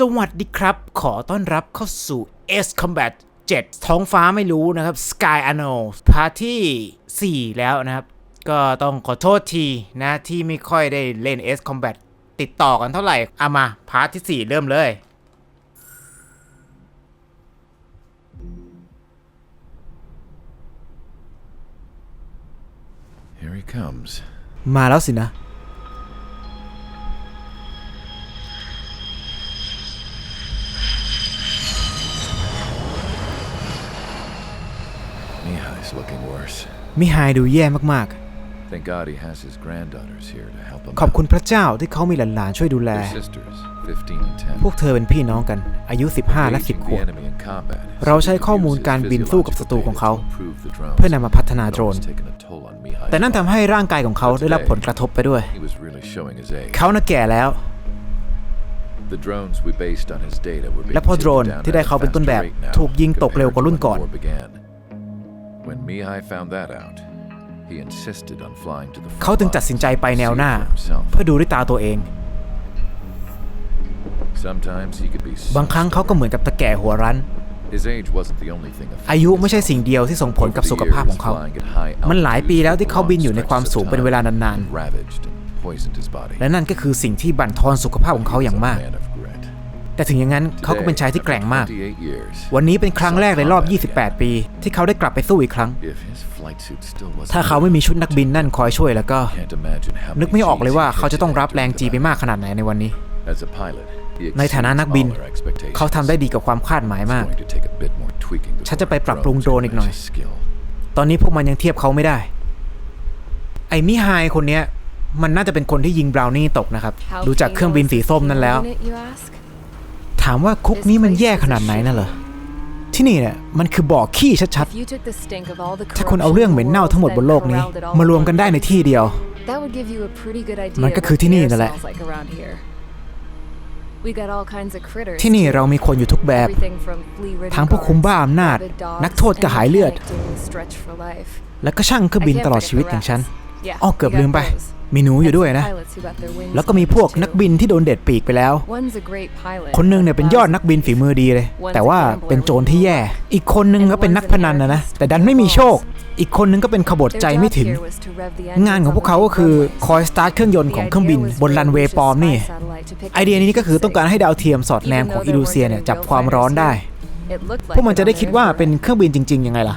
สวัสดีครับ ขอต้อนรับเข้าสู่ S Combat 7 ท้องฟ้าไม่รู้นะครับ Sky Unknown พาร์ทที่ 4 แล้วนะครับ ก็ต้องขอโทษทีนะที่ไม่ค่อยได้เล่น S Combat ติดต่อกันเท่าไหร่เอามา พาร์ทที่ 4 เริ่มเลย Here he comes. มาแล้วสินะ looking worse. มิฮายดูแย่มาก Thank God he has his granddaughters here to help him ๆ ขอบคุณ out. พระเจ้าที่เขามีหลานๆช่วยดูแล They're sisters, 15 and 10. พวกเธอเป็นพี่น้องกัน อายุ 15 และ Engaging 10ข the วบ enemy in combat. เราใช้ข้อมูลการบินสู้กับศัตรูของเขา เพื่อนำมาพัฒนาโดรน แต่นั่นทำให้ร่างกายของเขาได้รับผลกระทบไปด้วย He was really showing his age. เขาน่ะแก่แล้ว The drones we based on his data were being และพอโดรน taken down ที่ได้ at a เขาเป็นต้นแบบ faster rate now ถูกยิงตกเร็วกว่ารุ่น compared ก่อน to when the war began. When Mihai found that out, he insisted on flying to the เขา front จึงตัดสินใจไปแนวหน้า lines to see for himself. เพื่อดูด้วยตาตัวเอง Sometimes he could be so บางครั้งเขาก็เหมือนกับตะแก่หัวรั้น His age wasn't the only thing อายุไม่ใช่สิ่งเดียวที่ส่งผลกับสุขภาพของเขา มันหลายปีแล้วที่เขาบินอยู่ในความสูงเป็นเวลานานๆๆและนั่นก็คือสิ่งที่บั่นทอนสุขภาพของเขาอย่างมาก แต่ถึงอย่างนั้นเขาก็เป็นชายที่แกร่งมาก วันนี้เป็นครั้งแรกในรอบ 28 ปี ที่เขาได้กลับไปสู้อีกครั้ง ถ้าเขาไม่มีชุดนักบินนั่นคอยช่วยแล้วก็ นึกไม่ออกเลยว่าเขาจะต้องรับแรงจีไปมากขนาดไหนในวันนี้ ในฐานะนักบิน เขาทำได้ดีกับความคาดหมายมาก ฉันจะไปปรับปรุงโดรนอีกหน่อย ตอนนี้พวกมันยังเทียบเขาไม่ได้ ไอ้มิไฮายคนเนี้ยมันน่าจะเป็นคนที่ยิงบราวนี่ตกนะครับ ดูจากเครื่องบินสีส้มนั่นแล้ว ถามว่าคุกนี้มันแย่ขนาดไหนน่ะเหรอ ที่นี่เนี่ยมันคือบ่อขี้ชัดถ้าๆถ้าถ้าคุคุณณเอาเอาเรื่เรื่อองงเหเหม็ม็นนเน่าเน่าทั้ทั้งงหหมมดดบบนนโลโลกกนี้นี้ มารวมกันได้ในที่เดียวที่นี่เรามีคนอยู่ทุกแบบ ทั้ทั้งงพพววกกคุคุมมบ้าบ้าอำอำนานาจจนันักกโทโทษษกกระระหาหายยเลืเลืออดดและก็ช่างเครื่องบินตลอดชีวิตอย่างฉันอ้อเกือบลืมไป มีหนูอยู่ด้วยนะ แล้วก็มีพวกนักบินที่โดนเด็ดปีกไปแล้วคคนนหหนึนึ่งงเนี่เนี่ยยเป็เป็นนยยออดดนันักกบิบินนฝีฝีมืมืออดีดีเลเลยยแต่แต่ว่าว่าเป็เป็นนโจโจรรที่ที่แย่แย่ อีกคนนึงก็เป็นนักพนันนะนะ แต่ดันไม่มีโชค อีกคนนึงก็เป็นขบฏใจใจไม่ไม่ถึถึงงงานของพวกเขาก็คือคอยสตาร์ทเครื่องยนต์ของเครื่องบินบนรันเวย์ปลอมนี่ ไอเดียนี้ก็คือต้องการให้ดาวเทียมสอดแนมของอิรูเซียเนี่ยจับความร้อนได้ พวกมันจะได้คิดว่าเป็นเครื่องบินจริง ๆ ยังไงล่ะ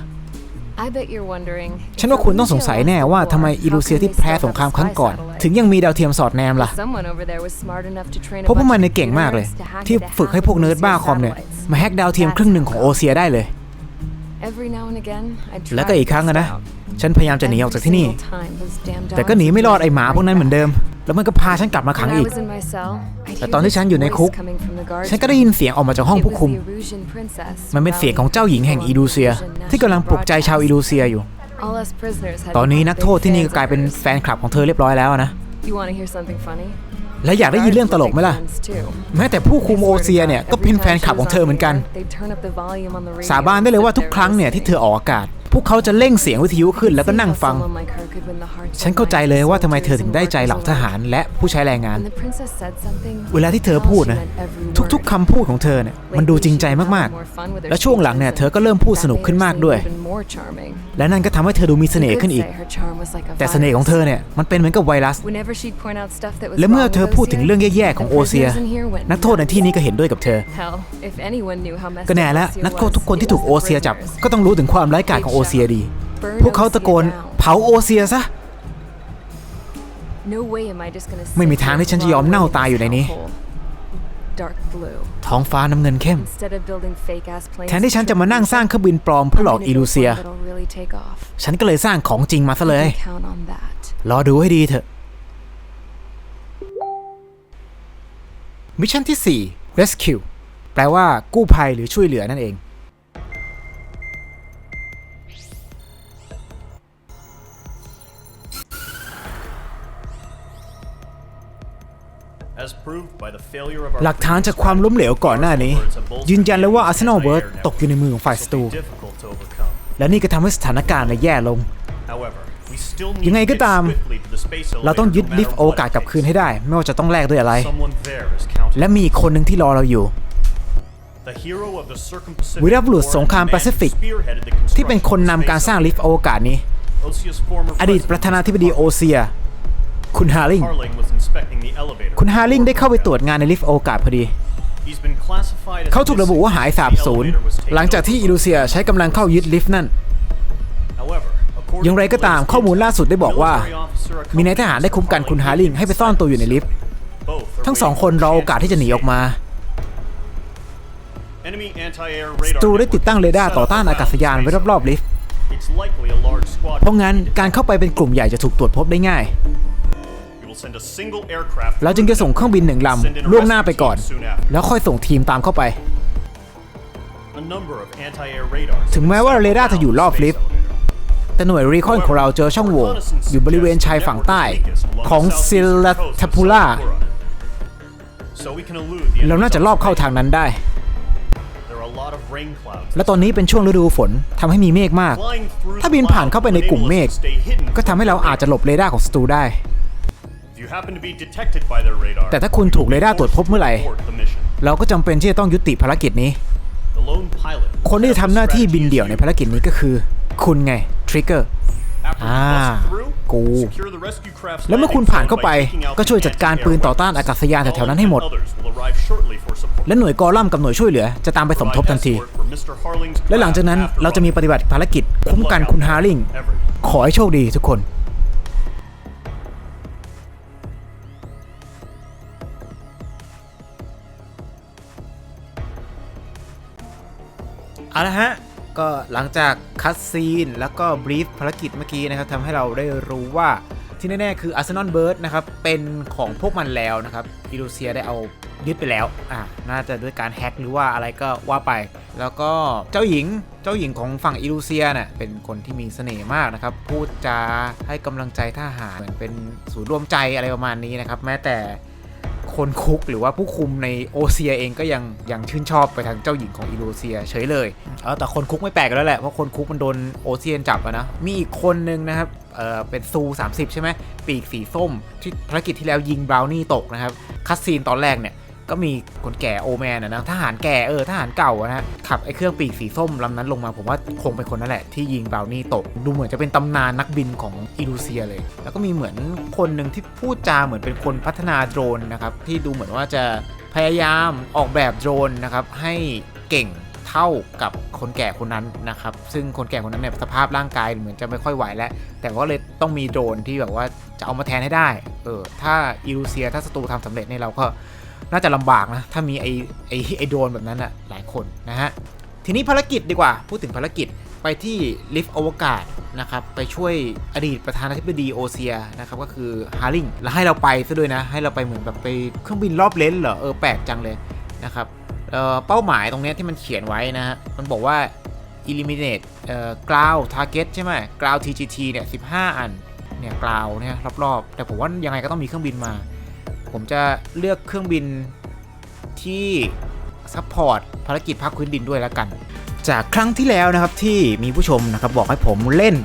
ฉันว่าคุณต้องสงสัยแน่ว่าทำไมอิรูเซียที่แพ้สงครามครั้งก่อน ถึถึงงยังมีดาวเทียมสอดแนมล่ะเพราะพวกมันเนี่ยเก่งมากเลย ที่ที่ฝึฝึกกให้ให้พพววกกเนิเนิร์ร์ดดบ้าบ้าคคออมมเนี่เนี่ยยมาแฮกดาวเทียมครึ่งหนึ่งของโอเซียได้เลย แล้แล้ววก็ก็อีอีกกคครั้รั้งงอะอะนะนะ ฉันพยายามจะหนีออกจากที่นี่ แต่แต่ก็ก็หหนีนีไม่ไม่รรออดดไอไอหหมามาพพววกกนั้นั้นนเหเหมืมืออนนเดิเดิมมแต่ตอนที่ฉันอยู่ในคุก ฉัฉันนก็ก็ได้ได้ยิยินนเสีเสียยงงออออกกมามาจาจากกห้ห้อองงผู้ผู้คุคุมมมันเป็นเสียงของเจ้าหญิงแห่งอีดูเซีย ที่กำลังปลุกใจชาวอีดูเซียอยู่ตตออนนนี้นี้นันักกโทโทษษที่ที่นี่นี่ก็ก็กกลาลายยเป็เป็นนแฟนคลับของเธอเรียบร้อยแล้วนะ และอยากได้ยินเรื่องตลกไหมล่ะ แม้แต่ผู้คุมโอเซียเนี่ย ก็เป็นแฟนคลับของเธอเหมือนกัน สาบานได้เลยว่าทุกครั้งเนี่ยที่เธอออกอากาศ พวกเขาจะเร่งเสียงวิทยุขึ้นแล้วก็นั่งฟัง ฉันเข้าใจเลยว่าทำไมเธอถึงได้ใจเหล่าทหารและผู้ใช้แรงงาน เวลาที่เธอพูดนะ ทุกๆคำพูดของเธอเนี่ยมันดูจริงใจมากๆ และช่วงหลังเนี่ยเธอก็เริ่มพูดสนุกขึ้นมากด้วย และนั่นก็ทำให้เธอดูมีเสน่ห์ขึ้นอีก แต่เสน่ห์ของเธอเนี่ยมันเป็นเหมือนกับไวรัส และและเมื่เมื่ออเธเธออพูพูดดถึถึงงเรื่เรื่อองงแย่แย่ๆๆขขอองงโอโอเซีเซียยนันักกโทโทษษในในที่ที่นี้นี้ก็ก็เห็เห็นนด้ด้ววยยกักับบเธเธออก็ก็แน่แน่แล้แล้ววนันักกโทโทษษทุทุกกคคนนที่ที่ถูถูกกโอโอเซีเซียยจัจับบก็ก็ต้ต้อองงรู้รู้ถึถึงงความมคาวไร้ไร้กากาจจขขอองงโอโอเซีเซียยดีดี พวกเขาตะโกนเผาโอเซียซะ ไม่มีทางที่ฉันจะยอมเน่าตายอยู่ในนี้ ท้องฟ้าน้ำเงินเข้ม แทนที่ฉันจะมานั่งสร้างเครื่องบินปลอมเพื่เพื่ออหหลลออกกอิอิรูรูเซีเซียยฉันก็เลยสร้างของจริงมาซะเลย รอดูให้ดีเถอะ มิชชั่นที่ 4 Rescue แปลว่ากู้ภัยหรือช่วยเหลือนั่นเอง หลักฐานจากความล้มเหลวก่อนหน้านี้ ยืนยันเลยว่า Arsenal Bird ตกอยู่ในมือของฝ่ายศัตรูและนี่ก็ทำให้สถานการณ์เนี่ยแย่ลง ยังไงก็ตาม เราต้องยึดลิฟต์โอกาสกลับคืนให้ได้ ไม่ว่าจะต้องแลกด้วยอะไร และมีอีกคนหนึ่งที่รอเราอยู่วีรบุรุษสงครามแปซิฟิก ที่เป็นคนนำการสร้างลิฟต์อวกาศนี้ อดีตประธานาธิบดีโอเซีย คุณฮาริง คุคุณณฮาริงได้เข้าไปตรวจงานในลิฟต์อวกาศพอดี เขาเขาถูถูกกระระบุบุว่าว่าหาหายยสาสาบบสูสูญญหหลัลังงจาจากกที่ที่อิลูเซียใช้กำลังเข้ายึดลิฟต์นั่น อยัย่างงไรไรก็ก็ตาตามมข้ข้ออมูมูลลล่าล่าสุสุดดได้ได้บบออกกว่าว่า มีมีนานายยททหาหารรได้ได้คุ้คุ้มมกักันนคุคุณณฮาฮาริริงงให้ให้ไปไปซ่ซ่ออนนตัตัววออยู่ยู่ในในลิลิฟฟต์ต์ ทั้ทั้งงสสอองงคคนนรรออโอโอกากาสสที่ที่จะจะหหนีนีออออกกมามาสตูได้ติดตั้งเรดาร์ต่อต้านอากาศยานไว้รอบๆลิฟต์ เพเพราะราะงั้งั้นนการเข้าไปเป็นกลุ่มใหญ่จะถูกตรวจพบได้ง่าย เราจึงจะส่งเครื่องบินหนึ่งลำล่วงหน้าไปก่อน แล้วค่อยส่งทีมตามเข้าไป ถึถึงงแม้แม้ว่าว่าเรเรดาดาร์ร์จะจะออยู่ยู่รรออบบลิลิฟฟต์ต์แต่หน่วยรีคอนของเราเจอช่องโหว่อยู่บริเวณชายฝั่งใต้ของซิลลาทัพูล่าเราน่าจะลอบเข้าทางนั้นได้ และตอนนี้เป็นช่วงฤดูฝนทำให้มีเมฆมาก ถ้าบินผ่านเข้าไปในกลุ่มเมฆก็ก็ทำทำให้ให้เราเราอาอาจจจะจะหลบเรดาร์ของศัตรูได้ แต่แต่ถ้าถ้าคุคุณณถูถูกกเรเรดาดาร์ร์ตตรรววจจพพบบเมื่เมื่ออไหไหร่ร่ เราก็จำเป็นที่จะต้องยุติภารกิจนี้ คนที่จะทำหน้าที่บินเดี่ยวในภารกิจนี้ก็คือ คุณไงทริกเกอร์อ่ากูกูแล้แล้ววเมื่เมื่ออคุคุณณผ่าผ่านนเข้าเข้าไปไปก็ก็ช่ช่ววยยจัจัดดกาการรปืปืนนต่ต่ออต้าต้านนอาอากากาศศยายานนแถแถววๆๆนั้นั้นนให้ให้หหมมดดและหน่วยกอลัมน์กับหน่วยช่วยเหลือ จะตามไปสมทบทันที และและหหลัลังงจาจากกนั้นั้นนเราเราจะจะมีมีปฏิบัติภารกิจคุ้มกันคุณฮาริง ขอให้โชคดีทุกคน เอาละฮะ ก็หลังจากคัดซีนแล้วก็บรีฟภารกิจเมื่อกี้นะครับทำให้เราได้รู้ว่าที่แน่ๆคือ Arsenal Bird นะครับ เป็นของพวกมันแล้วนะครับอิลูเซียได้เอายึดไปแล้ว อ่า น่าจะด้วยการแฮ็กหรือว่าอะไรก็ว่าไป แล้วก็เจ้าหญิง เจ้าหญิงของฝั่งอิลูเซียเน่ะ เป็นคนที่มีเสน่ห์มากนะครับ พูดจาให้กำลังใจทหาร เหมือนเป็นศูนย์รวมใจอะไรประมาณนี้นะครับ แม้แต่ คนคุกหรือว่าผู้คุมในโอเซียเองก็ยังยังชื่นชอบไปทางเจ้าหญิงของอิโรเซียเฉยเลยเออแต่คนคุกไม่แปลกแล้วแหละ เพราะคนคุกมันโดนโอเซียนจับอะนะ มีอีกคนนึงนะครับเออเป็นซู 30 ใช่ไหมปีกสีส้มที่ภารกิจที่แล้วยิงบราวนี่ตกนะครับคัสซีนตอนแรกเนี่ย ก็มีคนแก่โอแมนอะนะทหารแก่เออทหารเก่าอะนะขับไอ้เครื่องปีกสีส้มลำนั้นลงมาผมว่าคงเป็นคนนั่นแหละที่ยิงบราวนี่ตก ดูเหมือนจะเป็นตำนานนักบินของอิรูเซียเลย แล้วก็มีเหมือนคนหนึ่งที่พูดจาเหมือนเป็นคนพัฒนาโดรนนะครับที่ดูเหมือนว่าจะพยายามออกแบบโดรนนะครับให้เก่งเท่ากับคนแก่คนนั้นนะครับ ซึ่งคนแก่คนนั้นเนี่ยสภาพร่างกายเหมือนจะไม่ค่อยไหวแล้ว แต่ก็เลยต้องมีโดรนที่แบบว่าจะเอามาแทนให้ได้ เออ ถ้าอิรูเซียถ้าศัตรูทำสำเร็จเนี่ยเราก็ น่าจะลำบากนะ ถ้ามีไอไอไอโดนแบบนั้นอะหลายคนนะฮะ ทีนี้ภารกิจดีกว่า พูดถึงภารกิจไปที่ลิฟต์อวกาศนะครับ ไปช่วยอดีตประธานาธิบดีโอเซียนะครับ ก็คือฮาริงแล้วให้เราไปซะด้วยนะ ให้เราไปเหมือนแบบไปเครื่องบินรอบเลนเหรอ เออแปลกจังเลยนะครับเเป้าหมายตรงนี้ที่มันเขียนไว้นะฮะ มันบอกว่า eliminate เอ่อ ground target ใช่ไหม ground TGT เนี่ย15 อันเนี่ย ground เนี่ยรอบๆ แต่ผมว่ายังไงก็ต้องมีเครื่องบินมา ผมจะเลือกเครื่องบินที่ซัพพอร์ตภารกิจภาคพื้นดินด้วยแล้วกัน จากครั้งที่แล้วนะครับที่มีผู้ชมนะครับบอกให้ผมเล่น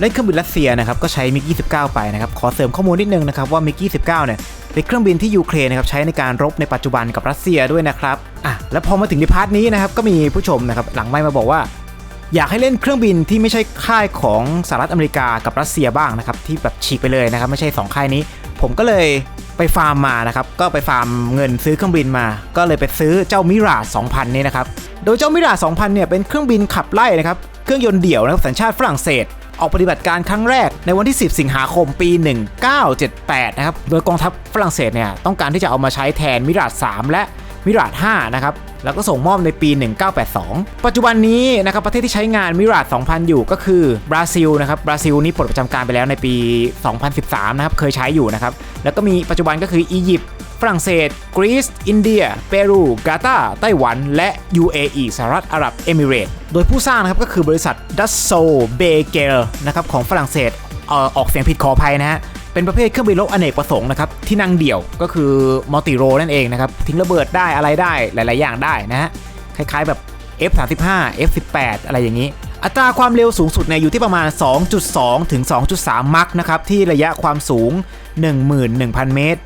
เล่นเครื่องบินรัสเซียนะครับก็ใช้มิก29 ไปนะครับขอเสริมข้อมูลนิดนึงนะครับว่ามิก29 เนี่ยเป็นเครื่องบินที่ยูเครนนะครับใช้ในการรบในปัจจุบันกับรัสเซียด้วยนะครับอะแล้วพอมาถึงในพาร์ทนี้นะครับก็มีผู้ชมนะครับหลังไมค์มาบอกว่า อยากให้เล่นเครื่องบินที่ไม่ใช่ค่ายของสหรัฐอเมริกากับรัสเซียบ้างนะครับที่แบบฉีกไปเลยนะครับไม่ใช่ 2 ค่ายนี้ ผมก็เลย ไปฟาร์มมานะครับก็ไปฟาร์มเงินซื้อเครื่องบินมา ก็เลยไปซื้อเจ้ามิรา2000 นี่นะครับโดยเจ้ามิรา2000 เนี่ยเป็นเครื่องบินขับไล่นะครับเครื่องยนต์เดี่ยวนะครับสัญชาติฝรั่งเศส ออกปฏิบัติการครั้งแรกในวันที่ 10 สิงหาคมปี 1978 นะครับโดยกองทัพฝรั่งเศสเนี่ยต้องการที่จะเอามาใช้แทนมิรา3และ มิราด5นะครับแล้วก็ส่งมอบในปี 1982 ปัจจุบันนี้นะครับประเทศที่ใช้งานมิราด2000 อยู่ก็คือบราซิลนะครับบราซิลนี่ปลดประจำการไปแล้วในปี 2013 นะครับเคยใช้อยู่นะครับแล้วก็มีปัจจุบันก็คืออียิปต์ฝรั่งเศส กรีซ อินเดีย เปรู กาตาไต้หวัน และ UAE สหรัฐอาหรับเอมิเรตโดยผู้สร้างนะครับก็คือบริษัทดัสโซเบเกลนะครับของฝรั่งเศสเออออกเสียงผิดขออภัยนะฮะ เป็นประเภทเครื่องบินรบอเนกประสงค์นะครับที่นั่งเดี่ยวก็คือมัลติโรนั่นเองนะครับทิ้งระเบิดได้อะไรได้หลาย ๆ อย่างได้นะฮะคล้ายๆแบบ F35 F18 อะไรอย่างนี้ อัตราความเร็วสูงสุดเนี่ยอยู่ที่ประมาณ 2.2 ถึง 2.3 มัคนะครับที่ระยะความสูง 11,000 เมตร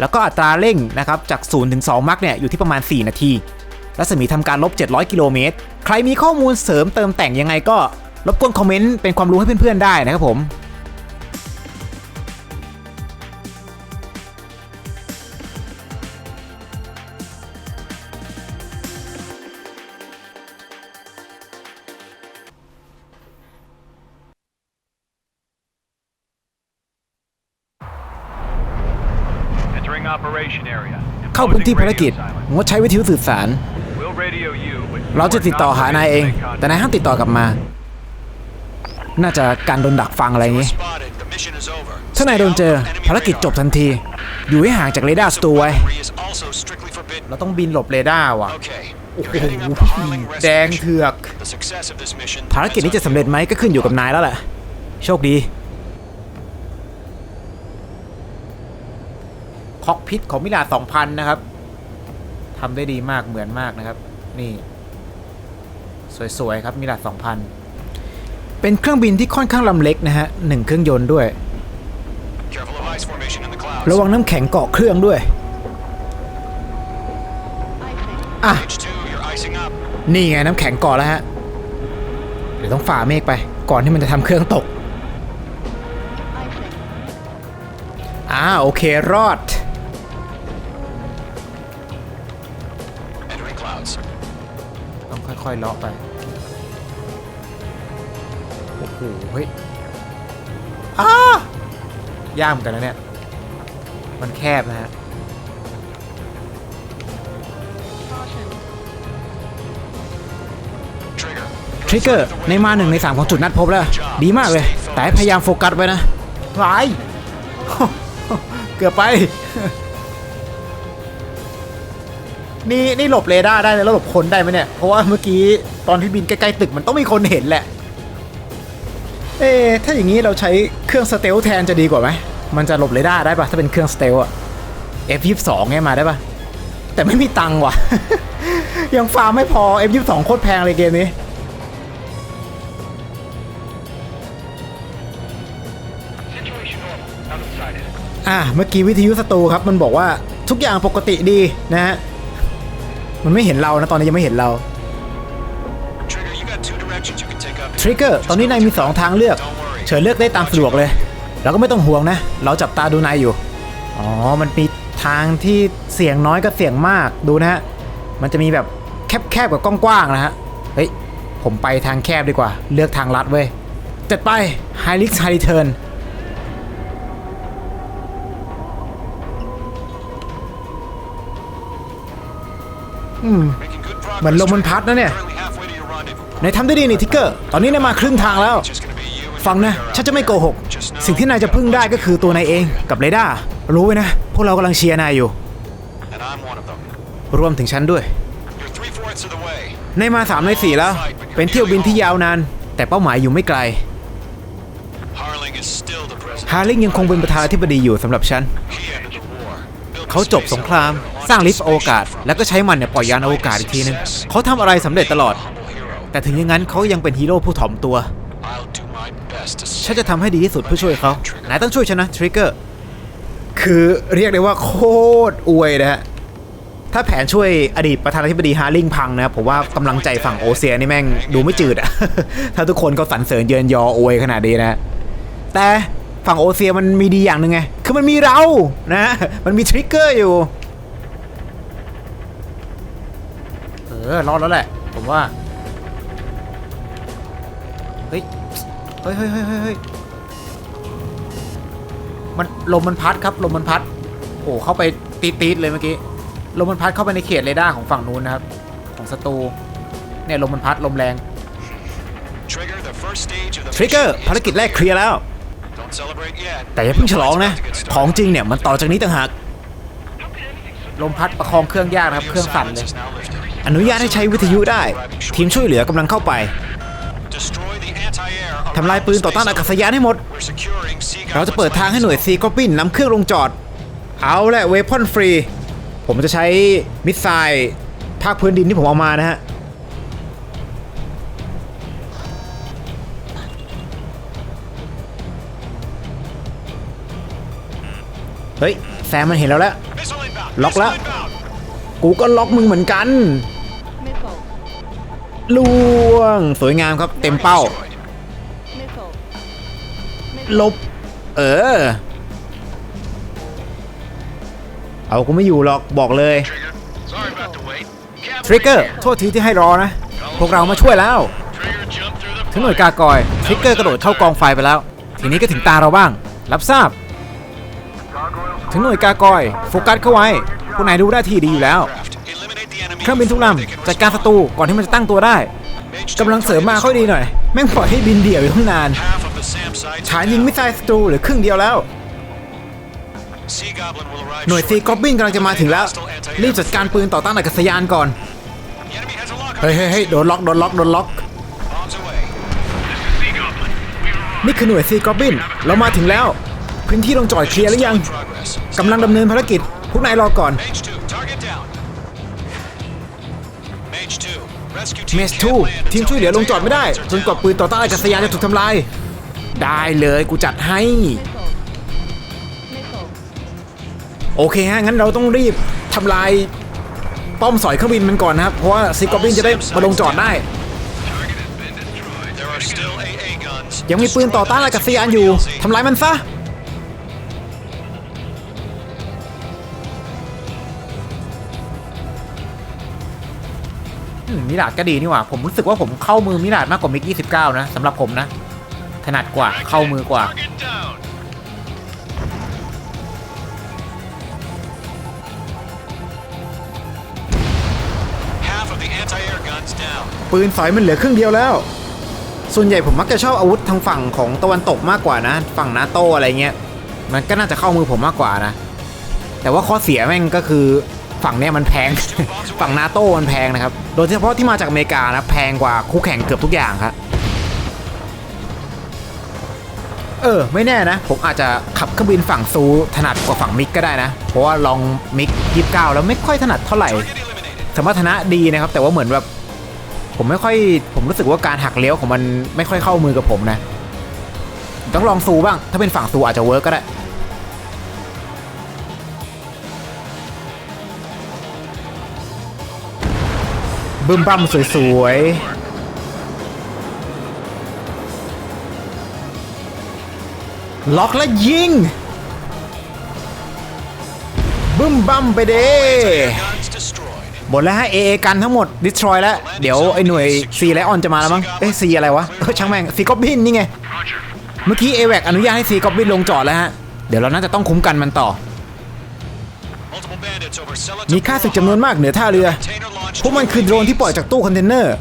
แล้วก็อัตราเร่งนะครับจาก 0 ถึง 2 มัคเนี่ยอยู่ที่ประมาณ 4 นาที รัศมีทำการลบ 700 กิโลเมตร ใครมีข้อมูลเสริมเติมแต่งยังไงก็รบกวนคอมเมนต์เป็นความรู้ให้เพื่อน ๆ ได้นะครับผม เข้าพื้นที่ภารกิจ Imposing radio งดใช้วิทยุสื่อสาร silence. We'll radio you, but เราจะ we're ติดต่อ not หานายเอง permitted to make แต่นายห้ามติดต่อกลับมา น่าจะการโดนดักฟังอะไรอย่างนี้ Spotted. The mission is over. ถ้านายโดนเจอภารกิจจบทันที อยู่ให้ห่างจากเรดาร์สตูไว้ Weaponry is also strictly forbidden. เราต้องบินหลบเรดาร์ว่ะ Okay. โอ้ You're โห heading up the Harling แด rescue ง mission. เถือก The success of this mission ภารกิจนี้จะสำเร็จไหมก็ขึ้นอยู่กับนายแล้วแหละ โชคดี คอกพิษของมิลา2,000นะครับทำได้ดีมากเหมือนมากนะครับ นี่ สวยๆครับมิลา2,000เป็นเครื่องบินที่ค่อนข้างลำเล็กนะฮะหนึ่งเครื่องยนต์ด้วย ระวังน้ำแข็งเกาะเครื่องด้วยอะนี่ไงน้ำแข็งเกาะแล้วฮะเดี๋ยวต้องฝ่าเมฆไป ก่อนที่มันจะทำเครื่องตกอ่าโอเครอด ค่อยๆเลาะไป โอ้โห เฮ้ยอ้ายากเหมือนกันนะเนี่ย มันแคบนะฮะ Trigger. ทริกเกอร์ ในมาหนึ่งในสามของจุดนัดพบแล้ว ดีมากเลย แต่ให้พยายามโฟกัสไว้นะหลาย เกือบไป นี่นี่หลบเรดาร์ได้แล้วหลบคนได้ไหมเนี่ย เพราะว่าเมื่อกี้ตอนที่บินใกล้ๆตึกมันต้องมีคนเห็นแหละ เอ๊ถ้าอย่างนี้เราใช้เครื่องสเตลแทนจะดีกว่าไหม มันจะหลบเรดาร์ได้ปะถ้าเป็นเครื่องสเตลอะ F22 ไงมาได้ปะแต่ไม่มีตังค์ว่ะ ยังฟาร์มไม่พอ F22 โคตรแพงเลยเกมนี้อะเมื่อกี้วิทยุสตูครับมันบอกว่าทุกอย่างปกติดีนะฮะ มันไม่เห็นเรานะ ตอนนี้ยังไม่เห็นเรา Trigger, you got two directions you can take up. ทริกเกอร์ตอนนี้นายมี 2 ทางเลือก เชิญเลือกได้ตามสะดวกเลย แล้วก็ไม่ต้องห่วงนะ เราจับตาดูนายอยู่ อ๋อ มันมีทางที่เสียงน้อยกับเสียงมาก ดูนะฮะ มันจะมีแบบแคบๆกับกว้างๆนะฮะ เฮ้ย ผมไปทางแคบดีกว่า เลือกทางลัดเว้ยจัดไป High Risk High Return อืม Making good progress. เหมือนลมมันพัดนะเนี่ย Currently halfway to your rendezvous. นายทำได้ดีนี่ทิกเกอร์ ตอนนี้นายมาครึ่งทางแล้ว Just gonna be you and ฟัง your นะ radar ฉันจะไม่โกหก Just know สิ่งที่นายจะพึ่งได้ก็คือตัวนายเองกับเรดาร์รู้ไว้นะ พวกเรากำลังเชียร์นายอยู่ And I'm one of them. รวมถึงฉันด้วย You're three fourths of the way. ในมา3ใน4แล้ว เป็นเที่ยวบินที่ยาวนาน แต่เป้าหมายอยู่ไม่ไกล Harling is still the president. ฮาร์ลิงยังคงเป็นประธานาธิบดีอยู่สำหรับฉัน He ended the war. Built เขาจบสงคราม สร้างลิฟต์ launched อวกาศ แล้วก็ใช้มันเนี่ยปล่อยยานอวกาศอีกทีนึงเขาทำอะไรสำเร็จตลอด แต่ถึงอย่างนั้นเขายังเป็นฮีโร่ผู้ถ่อมตัว ฉันจะทำให้ดีที่สุดเพื่อช่วยเขานายต้องช่วยฉันนะทริกเกอร์คือเรียกได้ว่าโคตรอวยนะฮะถ้าแผนช่วยอดีตประธานาธิบดีฮาร์ลิงพังนะผมว่ากำลังใจฝั่งโอเซียนี่แม่งดูไม่จืดอะถ้าทุกคนก็สรรเสริญเยินยออวยขนาดนี้นะ แต่ ฝั่งโอเซียมันมีดีอย่างหนึ่งไง คือมันมีเรานะ มันมีทริกเกอร์อยู่ เออ รอดแล้วแหละ ผมว่า เฮ้ย เฮ้ยเฮ้ยเฮ้ยเฮ้ยเฮ้ยมันลมมันพัดครับ ลมมันพัด โอ้เข้าไปตีดๆเลยเมื่อกี้ ลมมันพัดเข้าไปในเขตเรดาร์ของฝั่งนู้นนะครับ ของศัตรู เนี่ยลมมันพัดลมแรง Trigger the first stage of the ทริกเกอร์ mission ภารกิจแรกเคลียร์แล้ว Don't celebrate yet. แต่อย่าเพิ่งฉลองนะ It's about to get started. ของจริงเนี่ยมันต่อจากนี้ต่างหาก ลมพัดประคองเครื่องยากนะครับ เครื่องสั่นเลย Silence is now lifted. อนุญาตให้ใช้วิทยุได้ ทีมช่วยเหลือกำลังเข้าไป Destroy the anti-air ทำลายปืนต่อต้านอากาศยานให้หมด We're securing Sea เราจะเปิดทางให้หน่วยซีกอปินนำเครื่องลงจอด เอาแหละเวพอนฟรี ผมจะใช้มิสไซล์ภาคพื้นดินที่ผมเอามานะฮะ ฮ้ยแซมมันเห็นแล้วแล้ว Missile inbound. Lock Missile up. inbound. กูก็ล็อกมึงเหมือนกัน Missile. ล่วง สวยงามครับเต็มเป้า Destroyed. Missile. ลบ เออ เอากูไม่อยู่หรอกบอกเลย Trigger. Sorry about the wait. Captain ทริกเกอร์โทษทีที่ให้รอนะ พวกเรามาช่วยแล้ว Trigger jumped through the ถึงหน่วยกากอยทริกเกอร์กระโดดเข้ากองไฟไปแล้ว ทีนี้ก็ถึงตาเราบ้าง รับทราบ ถึงหน่วยกากอย โฟกัสเข้าไว้พวกนายรู้หน้าที่ดีอยู่แล้ว เครื่องบินทุกลำจัดการศัตรูก่อนที่มันจะตั้งตัวได้กำลังเสริมมาค่อยดีหน่อย แม่งปล่อยให้บินเดี่ยวอยู่ตั้งนานฉายยิงมิสไซล์ศัตรูเหรือครึ่งเดียวแล้ว หน่วยซีกอบบินกำลังจะมาถึงแล้ว รีบจัดการปืนต่อต้านอากาศยานก่อน เฮ้ยเฮ้ยเฮ้โดนล็อกโดนล็อกโดนล็อก นี่คือหน่วยซีกอบบินเรามาถึงแล้ว พื้นที่ลงจอดเคลียร์หรือยัง กำลังดำเนินภารกิจ พวกนายรอก่อน Mage 2, target down. Mage 2, rescue team เมส can't ทู land ทีม until ช่วยเหลือลงจอดไม่ได้ anti-air จนกว่าปืนต่อต้านอากาศยานจะถูกทำลาย ได้เลยกูจัดให้ Missile. Missile. โอเคฮะ งั้นเราต้องรีบทำลายป้อมสอยเครื่องบินมันก่อนนะครับ เพราะว่าซีกอบบินจะได้มาลงจอดได้ There are still AA guns. ยังมีปืนต่อต้านอากาศยานอยู่ทำลายมันซะ มิลาดก็ดีนี่หว่า ผมรู้สึกว่าผมเข้ามือมิลาดมากกว่ามิก29นะสำหรับผมนะ ถนัดกว่าเข้ามือกว่า ปืนสอยมันเหลือครึ่งเดียวแล้ว ส่วนใหญ่ผมมักจะชอบอาวุธทางฝั่งของตะวันตกมากกว่านะ ฝั่งนาโตอะไรเงี้ย มันก็น่าจะเข้ามือผมมากกว่านะ แต่ว่าข้อเสียแม่งก็คือ ฝั่งเนี้ยมันแพง ฝั่งนาโต้มันแพงนะครับ โดยเฉพาะที่มาจากอเมริกานะแพงกว่าคู่แข่งเกือบทุกอย่างครับเออไม่แน่นะ ผมอาจจะขับเครื่องบินฝั่งซูถนัดกว่าฝั่งมิกก็ได้นะ เพราะว่าลองมิก29แล้วไม่ค่อยถนัดเท่าไหร่ สมรรถนะดีนะครับ แต่ว่าเหมือนแบบผมไม่ค่อยผมรู้สึกว่าการหักเลี้ยวของมันไม่ค่อยเข้ามือกับผมนะ ต้องลองซูบ้าง ถ้าเป็นฝั่งซูอาจจะเวิร์กก็ได้ บึ้มบั้มสวยๆ ล็อกและยิง บึ้มบั้มไปเด้หมดแล้วฮะ AA กันทั้งหมดดิสทรอยแล้ว เดี๋ยวไอ้หน่วย C ไลออนจะมาแล้วมั้ง เอ้ย C อะไรวะเออช่างแม่ง C กอบบินนี่ไง เมื่อกี้ a w a c อนุญาตให้ C กอบบินลงจอดแล้วฮะ เดี๋ยวเราน่าจะต้องคุ้มกันมันต่อ มีค่าศึกจำนวนมากเหนือท่าเรือ Container launched พวกมันคือโดรนที่ปล่อยจากตู้คอนเทนเนอร์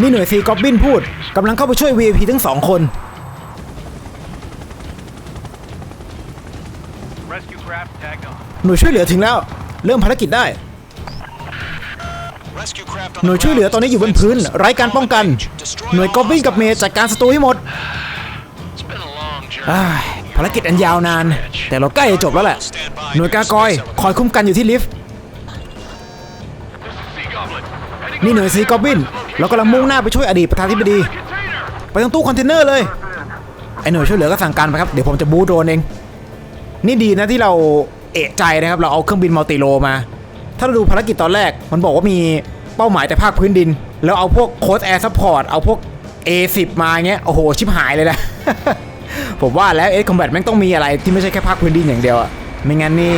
นี่หน่วย C กอบบินพูดกำลังเข้าไปช่วย VIP ทั้งสองคน rescue craft tagged on. หน่วยช่วยเหลือถึงแล้ว เริ่มภารกิจได้ Rescue craft on หน่วย the ช่วยเหลือ ground. ตอนนี้อยู่บนพื้น ไร้การป้องกัน หน่วยกอบบินกับเมย์จัดการศัตรูให้หมด It's been a long journey. อ้าย ภารกิจอันยาวนาน แต่เราใกล้จะจบแล้วแหละ หน่วยกากอย คอยคุ้มกันอยู่ที่ลิฟต์ นี่หน่วยซีกอบบิน เรากำลังมุ่งหน้าไปช่วยอดีตประธานธิบดี ไปตรงตู้คอนเทนเนอร์เลย ไอหน่วยช่วยเหลือก็สั่งการไปครับ เดี๋ยวผมจะบูโดรนเอง นี่ดีนะที่เราเอะใจนะครับ เราเอาเครื่องบินมัลติโลมา ถ้าเราดูภารกิจตอนแรก มันบอกว่ามีเป้าหมายแต่ภาคพื้นดิน แล้วเอาพวกโค้ดแอร์ซัพพอร์ต เอาพวก A10 มาเงี้ย โอ้โห ชิบหายเลยนะ ผมว่าแล้วเอสคอมแบทแม่งต้องมีอะไรที่ไม่ใช่แค่ภาคพื้นดินอย่างเดียวอะไม่งั้นนี่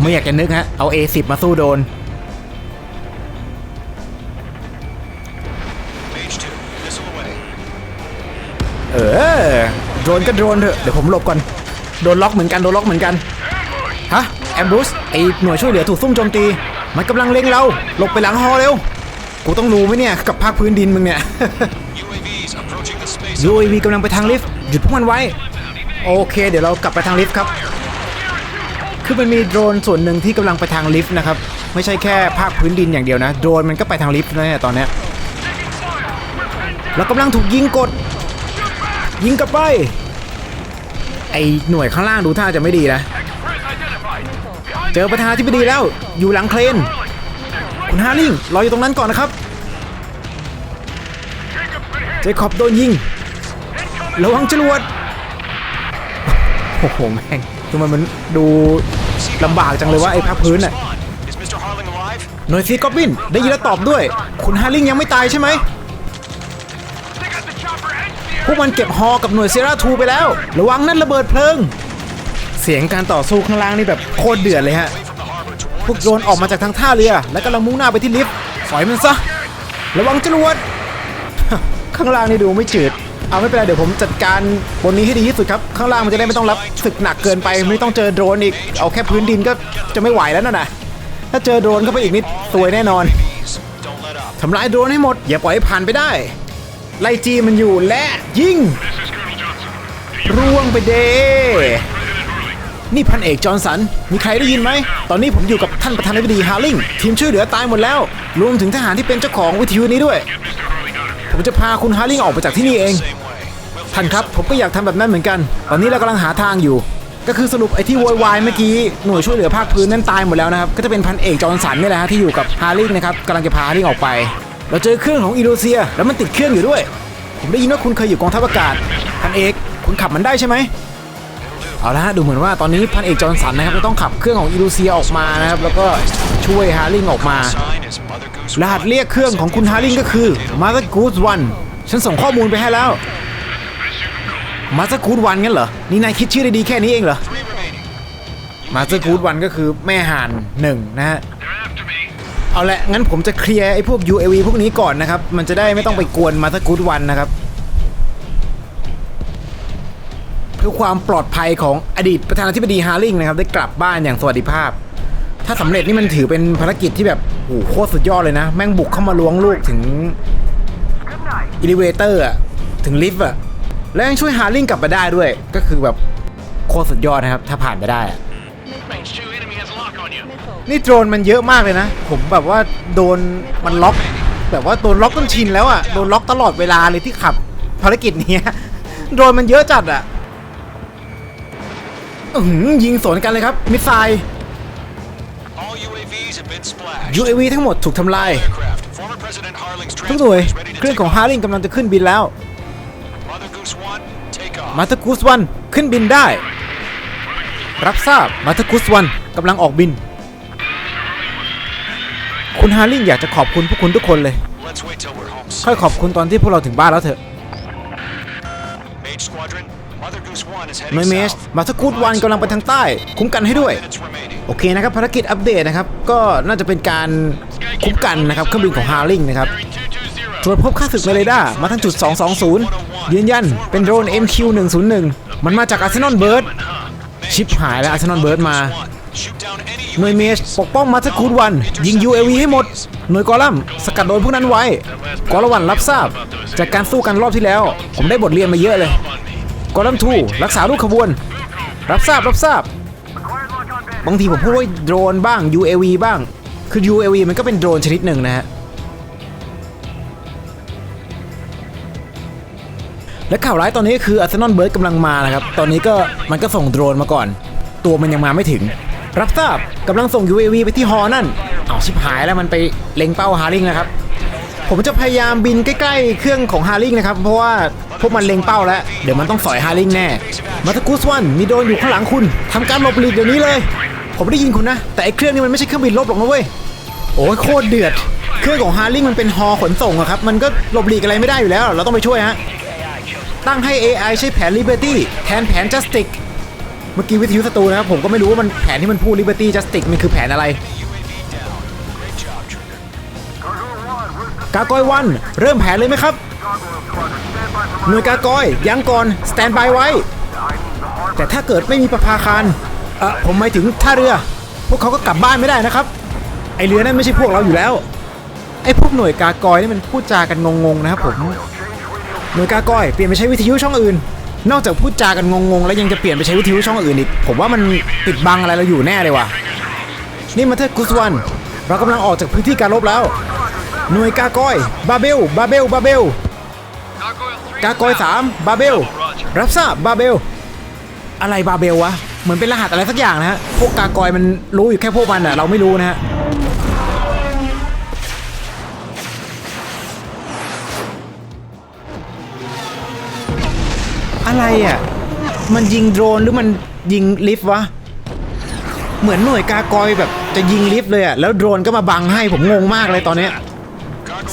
ไม่อยากจะนึกฮะ เอา A10 มาสู้โดน Mage 2, missile away. เออ โดรนก็โดรนเถอะ เดี๋ยวผมหลบก่อน โดนล็อกเหมือนกัน โดนล็อกเหมือนกัน ฮะ แอมบรูสไอหน่วยช่วยเหลือถูกซุ่มโจมตี มันกำลังเล็งเรา หลบไปหลังฮอเร็ว กูต้องรู้ไหมเนี่ย กับภาคพื้นดินมึงเนี่ย UAVs approaching the space. UAV กำลังไปทางลิฟต์ หยุดพวกมันไว้ โอเค เดี๋ยวเรากลับไปทางลิฟต์ครับ คือมันมีโดรนส่วนหนึ่งที่กำลังไปทางลิฟต์นะครับ ไม่ใช่แค่ภาคพื้นดินอย่างเดียวนะ โดรนมันก็ไปทางลิฟต์นะเนี่ยตอนนี้เรากำลังถูกยิงกด ยิงกลับไป ไอหน่วยข้างล่างดูท่าจะไม่ดีนะ เจอประธานาธิบดีแล้ว อยู่หลังเครน คุณฮาริงรออยู่ตรงนั้นก่อนนะครับ เจคอบโดนยิง ระวังจรวดโอ้โหแม่งคือมันมันดูลำบากจังเลยว่าไอ้ภาคพื้นน่ะ Is Mr. Harling alive? หน่วยซีกอบบินได้ยินแล้วตอบด้วย คุณฮาริงยังไม่ตายใช่ไหม They got the chopper heading to the พวกมันเก็บฮอกับหน่วยเซราทูไปแล้ว ระวังนั่นระเบิดเพลิง เสียงการต่อสู้ข้างล่างนี่แบบโคตรเดือดเลยฮะ พวกโดรนออกมาจากทางท่าเรือ แล้วกำลังมุ่งหน้าไปที่ลิฟต์สอยมันซะ ระวังจรวด ข้างล่างนี่ดูไม่จืด เอาไม่เป็นไรเดี๋ยวผมจัดการบนนี้ให้ดีที่สุดครับ ข้างล่างมันจะได้ไม่ต้องรับศึกหนักเกินไป ไม่ต้องเจอโดรนอีก เอาแค่พื้นดินก็จะไม่ไหวแล้วนั่นน่ะถ้าเจอโดรนเข้าไปอีกนิดซวยแน่นอนทำลายโดรนให้หมด อย่าปล่อยให้ผ่านไปได้ ไล่จีมันอยู่และยิงร่วงไปเดนี่พันเอกจอห์นสัน มีใครได้ยินไหม ตอนนี้ผมอยู่กับท่านประธานาธิบดีฮาร์ลิง ทีมช่วยเหลือตายหมดแล้ว รวมถึงทหารที่เป็นเจ้าของวิทยุนี้ด้วย ผมจะพาคุณฮาร์ลิงออกไปจากที่นี่เอง ท่านครับผมก็อยากทำแบบนั้นเหมือนกัน ตอนนี้เรากำลังหาทางอยู่ ก็คือสรุปไอ้ที่โวยวายเมื่อกี้หน่วยช่วยเหลือภาคพื้นนั้นตายหมดแล้วนะครับก็จะเป็นพันเอกจอห์นสันนี่แหละฮะที่อยู่กับฮาร์ลิงนะครับกำลังจะพาฮาร์ลิงออกไป เราเจอเครื่องของอีโรเซีย แล้วมันติดเครื่องอยู่ด้วย ผมได้ยินว่าคุณเคยอยู่กองทัพอากาศพันเอกคุณขับมันได้ใช่ไหมเอาละฮะดูเหมือนว่าตอนนี้พันเอกจอห์นสันนะครับจะต้องขับเครื่องของอีลูเซียออกมานะครับแล้วก็ช่วยฮาร์ลิงออกมารหัสเรียกเครื่องของคุณฮาร์ลิงก็คือ Mother Goose One ฉันส่งข้อมูลไปให้แล้ว Mother Goose One งั้นเหรอ นี่นายคิดชื่อได้ดีแค่นี้เองเหรอ Three remaining. Mother Goose One ก็คือแม่ห่านหนึ่งนะฮะ เอาละงั้นผมจะเคลียร์ไอ้พวก UAV พวกนี้ก่อนนะครับ มันจะได้ไม่ต้องไปกวน Mother Goose One นะครับ เพื่อความปลอดภัยของอดีตประธานาธิบดีฮาร์ลิงนะครับ ได้กลับบ้านอย่างสวัสดิภาพ ถ้าสำเร็จนี่มันถือเป็นภารกิจที่แบบโอ้โหโคตรสุดยอดเลยนะ แม่งบุกเข้ามาล้วงลูกถึงอิเลเวเตอร์อะถึงลิฟต์อะ แล้วยังช่วยฮาร์ลิงกลับมาได้ด้วย ก็คือแบบโคตรสุดยอดนะครับ ถ้าผ่านไปได้อะ Range 2 enemy has a lock on you. นี่โดรนมันเยอะมากเลยนะ ผมแบบว่าโดนมันล็อก แบบว่าโดนล็อกจนชินแล้วอะโดนล็อกตลอดเวลาเลยที่ขับภารกิจเนี้ยโดรนมันเยอะจัดอะอื้อหือยิงสวนกันเลยครับ มิสไซล์ All UAVs have been splashed. UAV ทั้งหมดถูกทำลาย Aircraft. Former President Harling's ทุกหน่วย transport is ready to เครื่อง take ของ off. ฮาร์ลิงกำลังจะขึ้นบินแล้ว มาต r กูสวันขึ้นบินได้ รับทราบมาต r กูสวันกำลังออกบิน คุณฮาร์ลิงอยากจะขอบคุณพวกคุณทุกคนเลย Let's wait till we're home. ค่อยขอบคุณตอนที่พวกเราถึงบ้านแล้วเถอะ Mage Squadron, Mother Goose One is หน่วย heading เมช south. มาต r กูสวันกำลังไปทางใต้ คุ้มกันให้ด้วย Minutes remaining. โอเคนะครับภารกิจอัปเดตนะครับ ก็น่าจะเป็นการคุ้มกันนะครับเครื่องบินของฮาร์ลิงนะครับ Bearing 220. ตรวจพบค่าศึกเมเรดามาทั้งจุด 220 ยืนยันเป็นโดรน MQ101 มันมาจากอาร์เซนอลเบิร์ดชิปหายแล้วอาร์เซนอลเบิร์ดมาหน่วยเมชปกป้องมาสกูดวัน ยิง UAV ให้หมด หน่วยกอลัมสกัดโดนพวกนั้นไว้ กอลวันรับทราบ จากการสู้กันรอบที่แล้ว ผมได้บทเรียนมาเยอะเลย กอลัมทูรักษาลูกขบวน รับทราบรับทราบบางทีผมพูดว่าโดรนบ้าง UAV บ้าง คือ UAV มันก็เป็นโดรนชนิดหนึ่งนะฮะ และข่าวร้ายตอนนี้คืออาร์เซนอลเบิร์ดกำลังมานะครับ ตอนนี้ก็มันก็ส่งโดรนมาก่อน ตัวมันยังมาไม่ถึง รับทราบกำลังส่ง UAV ไปที่ฮอนั่น เอาชิบหายแล้วมันไปเล็งเป้าฮาริงนะครับ ผมจะพยายามบินใกล้ๆ เครื่องของฮาริงนะครับ เพราะว่าพวกมันเล็งเป้าแล้ว เดี๋ยวมันต้องสอยฮาริงแน่ มาตากุสวันมีโดรนอยู่ข้างหลังคุณทำการหลบหลีกเดี๋ยวนี้เลย ผมได้ยินคุณนะ แต่ไอ้เครื่องนี้มันไม่ใช่เครื่องบินลบหรอกนะเว้ย โอ้ยโคตรเดือด เครื่องของฮาริงมันเป็นฮอขนส่งอะครับ มันก็หลบหลีกอะไรไม่ได้อยู่แล้ว เราต้องไปช่วยฮะ ตั้งให้ AI ใช้แผน Liberty แทนแผน Justice เมื่อกี้วิทยุสตูนะครับผมก็ไม่รู้ว่ามันแผนที่มันพูด Liberty Justice มันคือแผนอะไรกากอยวันเริ่มแผนเลยไหมครับหน่วยกากอยยังก่อนสแตนบายไว้ แต่ถ้าเกิดไม่มีประภาคารเออผมหมายถึงท่าเรือ พวกเขาก็กลับบ้านไม่ได้นะครับ ไอเรือนั่นไม่ใช่พวกเราอยู่แล้ว ไอพวกหน่วยกากอยนี่มันพูดจากันงงๆนะครับผม หน่วยกาก้อยเปลี่ยนไปใช้วิทยุช่องอื่น นอกจากพูดจากันงงๆ แล้วยังจะเปลี่ยนไปใช้วิทยุช่องอื่นอีก ผมว่ามันปิดบังอะไรเราอยู่แน่เลยว่ะ นี่มาเทอร์กุสวันเรากำลังออกจากพื้นที่การรบแล้ว หน่วยกาก้อย บาเบล บาเบล บาเบล กาก้อยสามบาเบล รับทราบบาเบล อะไรบาเบลวะ เหมือนเป็นรหัสอะไรสักอย่างนะฮะ พวกกากอยมันรู้อยู่แค่พวกมันอะเราไม่รู้นะฮะ อะไรอะ มันยิงโดรนหรือมันยิงลิฟต์วะ เหมือนหน่วยกากอยแบบจะยิงลิฟต์เลยอะแล้วโดรนก็มาบังให้ผมงงมากเลยตอนเนี้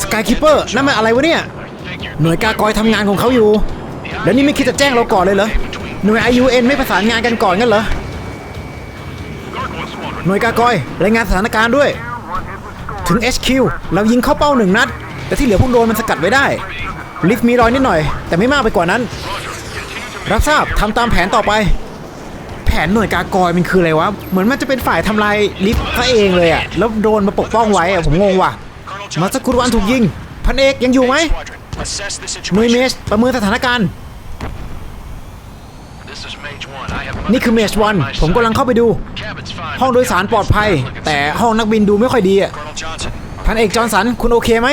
สกายคิปเปอร์นั่นมันอะไรวะเนี่ย หน่วยกากอยทำงานของเขาอยู่ แล้วนี่ไม่คิดจะแจ้งเราก่อนเลยเหรอ หน่วย IUN ไม่ประสานงานกันก่อนงั้นเหรอ หน่วยกากอยรายงานสถานการณ์ด้วย ถึง HQ เรายิงเข้าเป้าหนึ่งนัด แต่ที่เหลือพวกโดรนมันสกัดไว้ได้ ลิฟต์มีรอยนิดหน่อย แต่ไม่มากไปกว่านั้น รับทราบทำตามแผนต่อไป แผนหน่วยกากอยมันคืออะไรวะ เหมือนมันจะเป็นฝ่ายทำลายลิฟต์ซะเองเลยอะแล้วโดนมาปกป้องไว้อะผมงงว่ะ มาสักกุรวันถูกยิง พันเอกยังอยู่ไหม Squadron, assess the หน่วยเมชประเมินสถานการณ์ นี่คือเมชวันผมกำลังเข้าไปดู ห้องโดยสารปลอดภัย แต่ห้องนักบินดูไม่ค่อยดีอะพันเอกจอห์นสันคุณโอเคไหม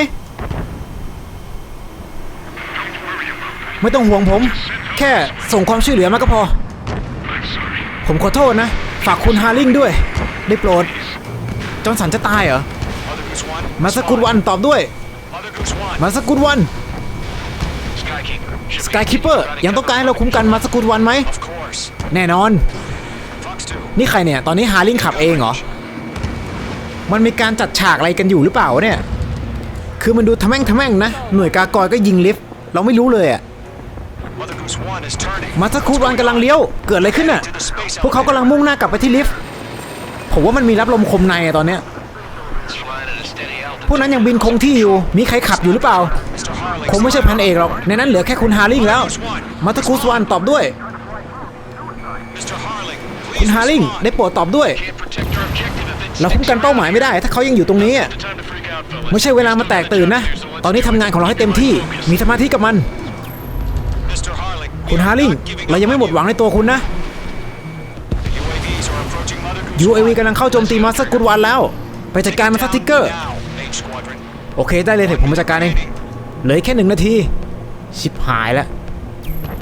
ไม่ต้องห่วงผม แค่ส่งความช่วยเหลือมาก็พอ ผมขอโทษนะ ฝากคุณฮาริงด้วย ได้โปรด จอห์นสันจะตายเหรอ มาสักกุดวันตอบด้วย มาสักกุดวันสกายคิปเปอร์ยังต้องการให้เราคุ้มกันมาสักกุดวันไหม แน่นอน นี่ใครเนี่ย ตอนนี้ฮาริงขับเองเหรอ มันมีการจัดฉากอะไรกันอยู่หรือเปล่าเนี่ย คือมันดูทะแม่งทะแม่งนะ หน่วยกากอยก็ยิงลิฟต์ เราไม่รู้เลยอะ มาสักครู่วันกำลังเลี้ยว เกิดอะไรขึ้นน่ะ พวกเขากำลังมุ่งหน้ากลับไปที่ลิฟต์ ผมว่ามันมีรับลมคมในอะตอนเนี้ย พวกนั้นยังบินคงที่อยู่ มีใครขับอยู่หรือเปล่า คงไม่ใช่พันเอกหรอก ในนั้นเหลือแค่คุณฮาริงแล้ว มาตาคุสวันตอบด้วย คุณฮาริงได้โปรดตอบด้วย เราคุ้มกันเป้าหมายไม่ได้ ถ้าเขายังอยู่ตรงนี้ไม่ใช่เวลามาแตกตื่นนะ ตอนนี้ทำงานของเราให้เต็มที่ มีสมาธิกับมัน คุณฮาริง เรายังไม่หมดหวังในตัวคุณนะ UAV กำลังเข้าโจมตีมาสกุดวันแล้ว ไปจัดการมันซักทิกเกอร์ โอเคได้เลยเถอะผมมาจัดการเอง เหลือแค่หนึ่งนาที ชิบหายแล้ว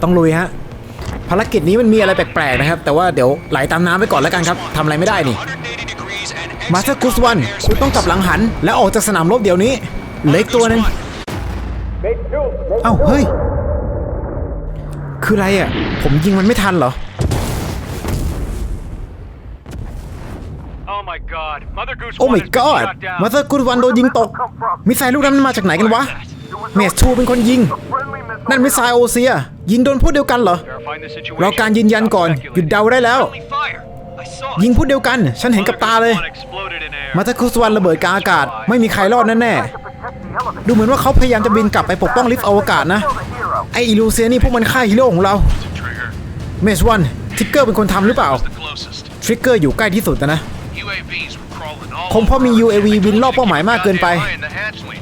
ต้องลุยฮะ ภารกิจนี้มันมีอะไรแปลกๆนะครับ แต่ว่าเดี๋ยวไหลตามน้ำไปก่อนแล้วกันครับทำอะไรไม่ได้นี่มาสเตอร์กุสวันคุณต้องกลับหลังหัน และออกจากสนามรบเดี๋ยวนี้ เล็กตัวนึงเอ้าเฮ้ย คืออะไรอะ ผมยิงมันไม่ทันเหรอ Oh my god. Mother Goose โอ้1 my has been god shot down. มาสเตอร์กุสวันโดนยิงตก มิสไซล์ลูกนั้นมันมาจากไหนกันวะ เมสทูเป็นคนยิง นั่นมิสไซล์โอเซีย ยิงโดนพวกเดียวกันเหรอ Verifying the situation. รอการยืนยันก่อนหยุดเดาได้แล้ว Friendly fire. I saw it. ยิงพวกเดียวกัน ฉันเห็นกับตาเลย Mother Goose 1 exploded in air. มาตาคุสวันระเบิดกลางอากาศ ไม่มีใครรอดแน่ๆดูเหมือนว่าเขาพยายามจะบินกลับไปปกป้องลิฟต์อวกาศนะ ไออิลูเซียนี่พวกมันฆ่าฮีโร่ของเรา เมสวันทริกเกอร์เป็นคนทำหรือเปล่า ทริกเกอร์อยู่ใกล้ที่สุดนะคงเพราะมี UAV บินรอบเป้าหมายมากเกินไป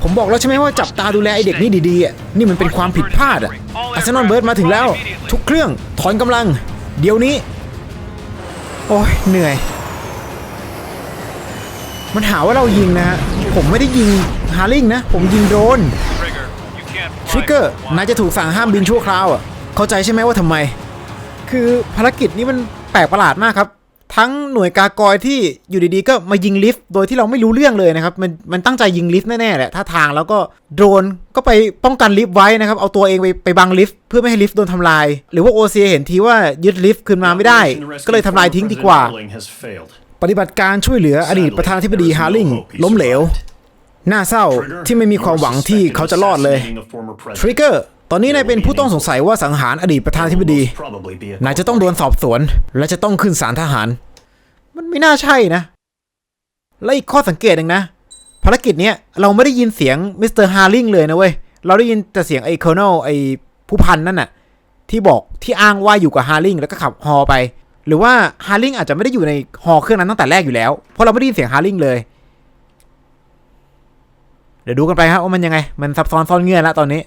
ผมบอกแล้วใช่ไหมว่าจับตาดูแลไอเด็กนี่ดีๆอะนี่มันเป็นความผิดพลาดอะอาร์เซนอลเบิร์ดมาถึงแล้ว ทุกเครื่องถอนกำลัง เดี๋ยวนี้ โอ้ยเหนื่อย มันหาว่าเรายิงนะฮะผมไม่ได้ยิงฮาริงนะ ผมยิงโดรน ทริ fly กเกอร์ Goose นายจะถูกสั่งห้ามบินชั่วคราวอะเข้าใจใช่ไหมว่าทำไม คือภารกิจนี้มันแปลกประหลาดมากครับ ทั้งหน่วยกากอยที่อยู่ดีๆ ก็มายิงลิฟต์โดยที่เราไม่รู้เรื่องเลยนะครับ มันมันตั้งใจยิงลิฟต์แน่ๆแหละท่าทางแล้วก็โดรนก็ไปป้องกันลิฟต์ไว้นะครับ เอาตัวเองไปไปบังลิฟต์เพื่อไม่ให้ลิฟต์โดนทำลาย หรือว่าโอเซียเห็นทีว่ายึดลิฟต์คืนมาไม่ได้ ก็เลยทำลายทิ้งดีกว่า has failed. ปฏิบัติการช่วยเหลืออดีตประธานาธิบดีฮาริงล้มเหลว น่าเศร้าที่ไม่มีความหวังที่เขาจะรอดเลยทริกเกอร์ตอนนี้นายเป็นผู้ต้องสงสัยว่าสังหารอดีตประธานาธิบดี นายจะต้องโดนสอบสวน และจะต้องขึ้นศาลทหาร มันไม่น่าใช่นะ และอีกข้อสังเกตหนึ่งนะ ภารกิจเนี้ยเราไม่ได้ยินเสียงมิสเตอร์ฮาริงเลยนะเว้ย เราได้ยินแต่เสียงไอ้คอร์เนลไอ้ผู้พันนั่นน่ะ ที่บอกที่อ้างว่าอยู่กับฮาริงแล้วก็ขับฮอไป หรือว่าฮาริงอาจจะไม่ได้อยู่ในฮอเครื่องนั้นตั้งแต่แรกอยู่แล้ว เพราะเราไม่ได้ยินเสียงฮาริงเลย เดี๋ยวดูกันไปครับว่ามันยังไง มันซับซ้อนซ่อนเงื่อนแล้วตอนนี้